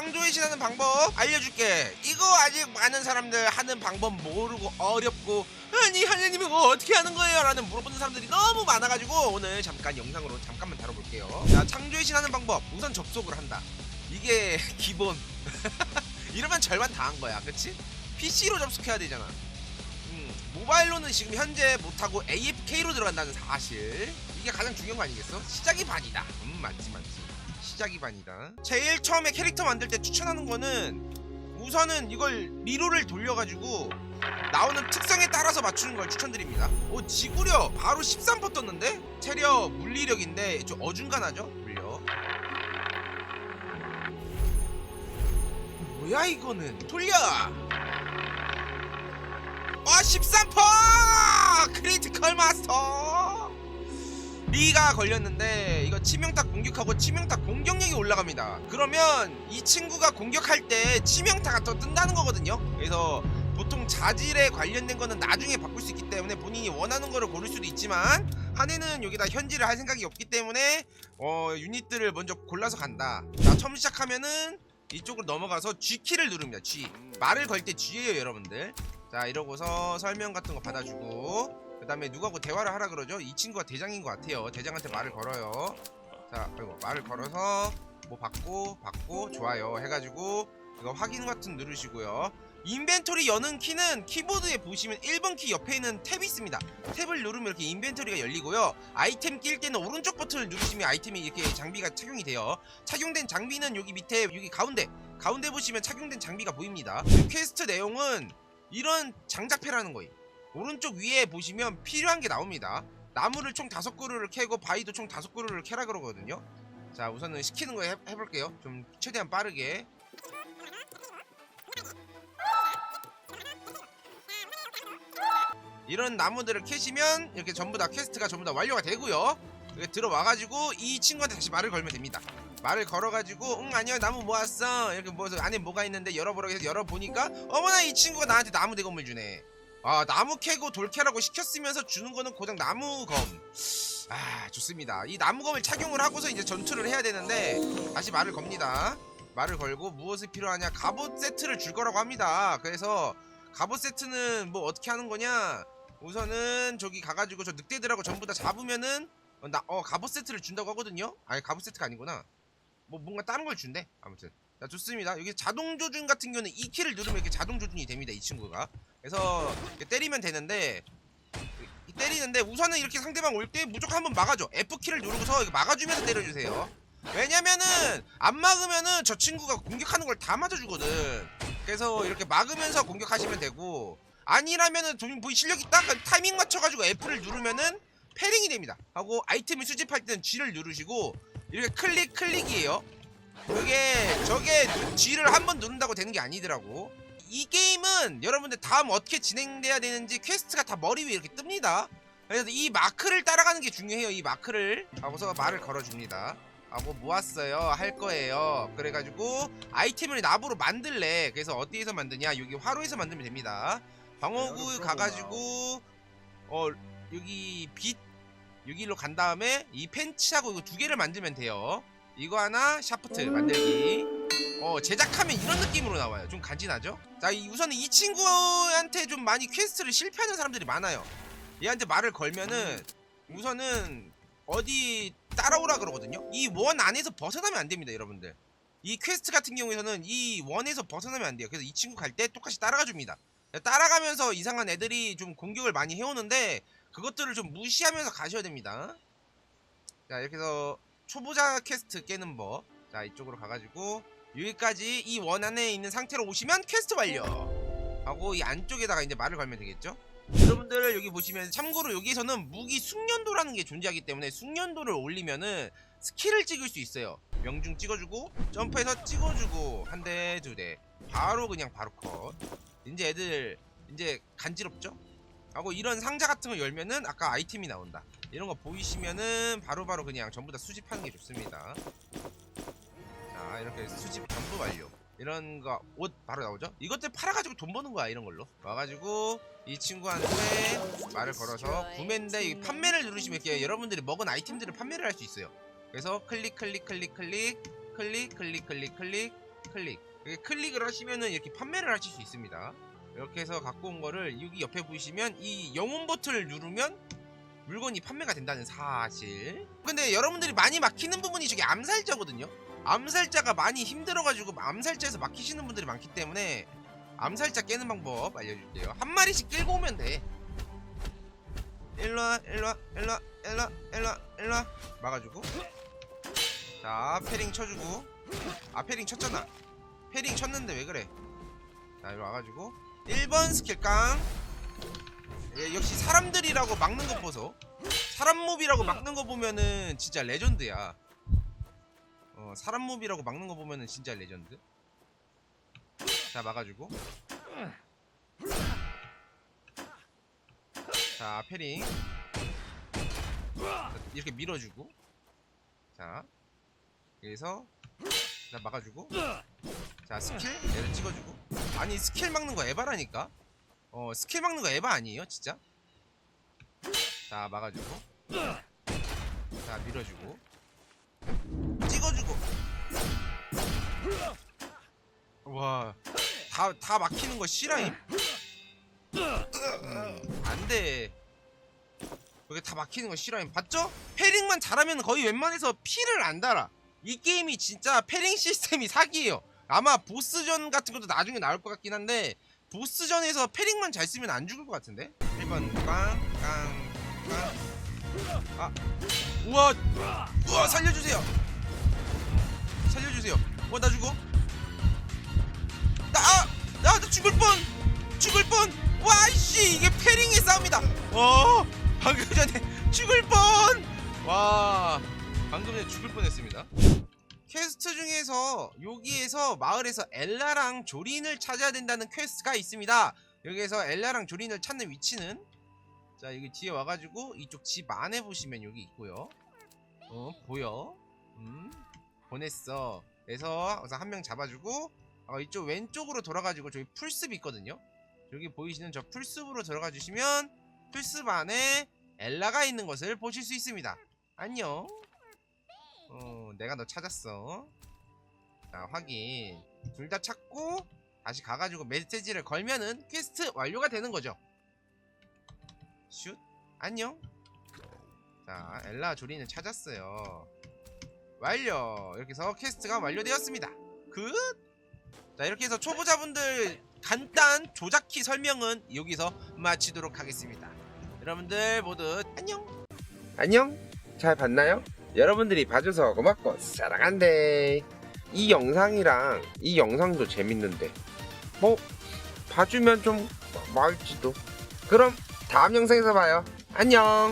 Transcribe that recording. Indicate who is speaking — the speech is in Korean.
Speaker 1: 창조의 신하는 방법 알려줄게. 이거 아직 많은 사람들 하는 방법 모르고 어렵고 아니 하느님 이거 어떻게 하는 거예요? 라는 물어보는 사람들이 너무 많아가지고 오늘 잠깐 영상으로 잠깐만 다뤄볼게요. 자 창조의 신하는 방법. 우선 접속을 한다. 이게 기본. 이러면 절반 다 한 거야. 그치? PC로 접속해야 되잖아. 음, 모바일로는 지금 현재 못하고 AFK로 들어간다는 사실. 이게 가장 중요한 거 아니겠어? 시작이 반이다. 음 맞지 맞지 시작 이 반이다 제일 처음에 캐릭터 만들 때 추천하는 거는 우선은 이걸 미로를 돌려가지고 나오는 특성에 따라서 맞추는 걸 추천드립니다 오 지구력 바로 13% 떴는데? 체력 물리력인데 좀 어중간하죠? 물력 뭐야 이거는 돌려 아 13%! 크리티컬 마스터! 리가 걸렸는데 이거 치명타 공격하고 치명타 공격력이 올라갑니다. 그러면 이 친구가 공격할 때 치명타가 더 뜬다는 거거든요. 그래서 보통 자질에 관련된 거는 나중에 바꿀 수 있기 때문에 본인이 원하는 거를 고를 수도 있지만 한해는 여기다 현질을 할 생각이 없기 때문에 어 유닛들을 먼저 골라서 간다. 자 처음 시작하면은 이쪽으로 넘어가서 G키를 누릅니다. G. 말을 걸 때 G예요 여러분들. 자 이러고서 설명 같은 거 받아주고 그 다음에 누가고 대화를 하라 그러죠? 이 친구가 대장인 것 같아요. 대장한테 말을 걸어요. 자 그리고 말을 걸어서 뭐 받고 받고 좋아요 해가지고 이거 확인 버튼 누르시고요. 인벤토리 여는 키는 키보드에 보시면 1번 키 옆에 있는 탭이 있습니다. 탭을 누르면 이렇게 인벤토리가 열리고요. 아이템 낄 때는 오른쪽 버튼을 누르시면 아이템이 이렇게 장비가 착용이 돼요. 착용된 장비는 여기 밑에 여기 가운데 가운데 보시면 착용된 장비가 보입니다. 그 퀘스트 내용은 이런 장작패라는 거예요 오른쪽 위에 보시면 필요한 게 나옵니다. 나무를 총 다섯 그루를 캐고 바위도 총 다섯 그루를 캐라 그러거든요. 자 우선은 시키는 거 해, 해볼게요. 좀 최대한 빠르게. 이런 나무들을 캐시면 이렇게 전부 다 퀘스트가 전부 다 완료가 되고요. 들어와가지고 이 친구한테 다시 말을 걸면 됩니다. 말을 걸어가지고 응 아니요 나무 모았어. 이렇게 모아서 안에 뭐가 있는데 열어보라고 해서 열어보니까 어머나 이 친구가 나한테 나무 대검을 주네 아 나무 캐고 돌 캐라고 시켰으면서 주는 거는 고작 나무검. 아 좋습니다. 이 나무검을 착용을 하고서 이제 전투를 해야 되는데 다시 말을 겁니다. 말을 걸고 무엇이 필요하냐? 갑옷 세트를 줄 거라고 합니다. 그래서 갑옷 세트는 뭐 어떻게 하는 거냐? 우선은 저기 가가지고 저 늑대들하고 전부 다 잡으면은 어, 나, 어 갑옷 세트를 준다고 하거든요? 아니 갑옷 세트가 아니구나. 뭐 뭔가 다른 걸 준대 아무튼 자 좋습니다. 여기 자동 조준 같은 경우는 이 키를 누르면 이렇게 자동 조준이 됩니다 이 친구가. 그래서 때리면 되는데 이 때리는데 우선은 이렇게 상대방 올 때 무조건 한번 막아줘. F 키를 누르고서 막아주면서 때려주세요. 왜냐면은 안 막으면은 저 친구가 공격하는 걸 다 맞아주거든. 그래서 이렇게 막으면서 공격하시면 되고 아니라면은 돈 보이 실력 있다 그럼 타이밍 맞춰가지고 F를 누르면은 패링이 됩니다. 하고 아이템을 수집할 때는 G를 누르시고 이렇게 클릭 클릭이에요 그게 저게 G를 한 번 누른다고 되는 게 아니더라고. 이 게임은 여러분들 다음 어떻게 진행돼야 되는지 퀘스트가 다 머리 위에 이렇게 뜹니다. 그래서 이 마크를 따라가는 게 중요해요 이 마크를. 하고서 말을 걸어줍니다. 하고 모았어요 할 거예요. 그래가지고 아이템을 납으로 만들래. 그래서 어디에서 만드냐? 여기 화로에서 만들면 됩니다. 방어구 가가지고 어 여기 빛 여기로 간 다음에 이 펜치하고 이거 두 개를 만들면 돼요 이거 하나 샤프트 만들기. 어 제작하면 이런 느낌으로 나와요. 좀 간지나죠? 자 이- 우선은 이 친구한테 좀 많이 퀘스트를 실패하는 사람들이 많아요. 얘한테 말을 걸면은 우선은 어디 따라오라 그러거든요? 이 원 안에서 벗어나면 안 됩니다 여러분들. 이 퀘스트 같은 경우에서는 이 원에서 벗어나면 안 돼요. 그래서 이 친구 갈 때 똑같이 따라가 줍니다. 따라가면서 이상한 애들이 좀 공격을 많이 해오는데 그것들을 좀 무시하면서 가셔야 됩니다. 자 이렇게 해서 초보자 퀘스트 깨는 법. 자 이쪽으로 가가지고 여기까지 이 원 안에 있는 상태로 오시면 퀘스트 완료. 하고 이 안쪽에다가 이제 말을 걸면 되겠죠. 여러분들 여기 보시면 참고로 여기서는 무기 숙련도라는 게 존재하기 때문에 숙련도를 올리면은 스킬을 찍을 수 있어요. 명중 찍어주고 점프해서 찍어주고 한 대 두 대 바로 그냥 바로 컷. 이제 애들 이제 간지럽죠? 하고 이런 상자 같은 거 열면은 아까 아이템이 나온다. 이런 거 보이시면은 바로 바로 그냥 전부 다 수집하는 게 좋습니다. 자, 이렇게 수집 전부 완료. 이런 거 옷 바로 나오죠? 이것들 팔아가지고 돈 버는 거야 이런 걸로 와가지고 이 친구한테 말을 걸어서 구매인데 이 판매를 누르시면 이렇게 여러분들이 먹은 아이템들을 판매를 할 수 있어요. 그래서 클릭 클릭 클릭 클릭 클릭 클릭 클릭 클릭 클릭 이렇게 클릭을 하시면은 이렇게 판매를 하실 수 있습니다 이렇게 해서 갖고 온 거를 여기 옆에 보시면 이 영혼 버튼을 누르면 물건이 판매가 된다는 사실. 근데 여러분들이 많이 막히는 부분이 저게 암살자거든요. 암살자가 많이 힘들어가지고 암살자에서 막히시는 분들이 많기 때문에 암살자 깨는 방법 알려줄게요. 한 마리씩 끌고 오면 돼. 일로와 일로와 일로와 일로와 일로와 일로와. 막아주고. 자 패링 쳐주고. 아 패링 쳤잖아. 패링 쳤는데 왜 그래? 자 이리 와가지고. 1번 스킬 깡 예, 역시 사람들이라고 막는 거 보소. 사람 몹이라고 막는 거 보면은 진짜 레전드야. 어 사람 몹이라고 막는 거 보면은 진짜 레전드. 자 막아주고. 자 패링. 이렇게 밀어주고. 자 여기서. 자 막아주고. 자 스킬. 얘를 찍어주고. 아니 스킬 막는 거 에바라니까 어 스킬 막는 거 에바 아니에요 진짜? 자 막아주고. 자 밀어주고. 찍어주고. 와다 다 막히는 거 싫어임? 음, 안돼. 여기 다 막히는 거 싫어임. 봤죠? 패링만 잘하면 거의 웬만해서 피를 안 달아. 이 게임이 진짜 패링 시스템이 사기예요. 아마 보스전 같은 것도 나중에 나올 것 같긴 한데 보스전에서 패링만 잘 쓰면 안 죽을 것 같은데? 1번 깡깡깡 아 우와. 우와 살려주세요. 살려주세요. 와나 죽어? 나아나 나 죽을 뻔! 죽을 뻔! 와이씨 이게 패링의 싸움이다. 어 방금 전에 죽을 뻔와 방금 전에 죽을 뻔했습니다 퀘스트 중에서 여기에서 마을에서 엘라랑 조린을 찾아야 된다는 퀘스트가 있습니다. 여기에서 엘라랑 조린을 찾는 위치는? 자 여기 뒤에 와가지고 이쪽 집 안에 보시면 여기 있고요. 어 보여? 음 보냈어. 그래서 우선 한 명 잡아주고 어, 이쪽 왼쪽으로 돌아가지고 저기 풀숲 있거든요. 여기 보이시는 저 풀숲으로 들어가 주시면 풀숲 안에 엘라가 있는 것을 보실 수 있습니다. 안녕 어 내가 너 찾았어. 자 확인. 둘 다 찾고 다시 가가지고 메시지를 걸면은 퀘스트 완료가 되는 거죠. 슛. 안녕. 자 엘라 조리는 찾았어요. 완료. 이렇게 해서 퀘스트가 완료되었습니다. 굿 자 이렇게 해서 초보자분들 간단 조작키 설명은 여기서 마치도록 하겠습니다. 여러분들 모두 안녕.
Speaker 2: 안녕? 잘 봤나요? 여러분들이 봐줘서 고맙고 사랑한대. 이 영상이랑 이 영상도 재밌는데 뭐 봐주면 좀 말지도. 그럼 다음 영상에서 봐요. 안녕.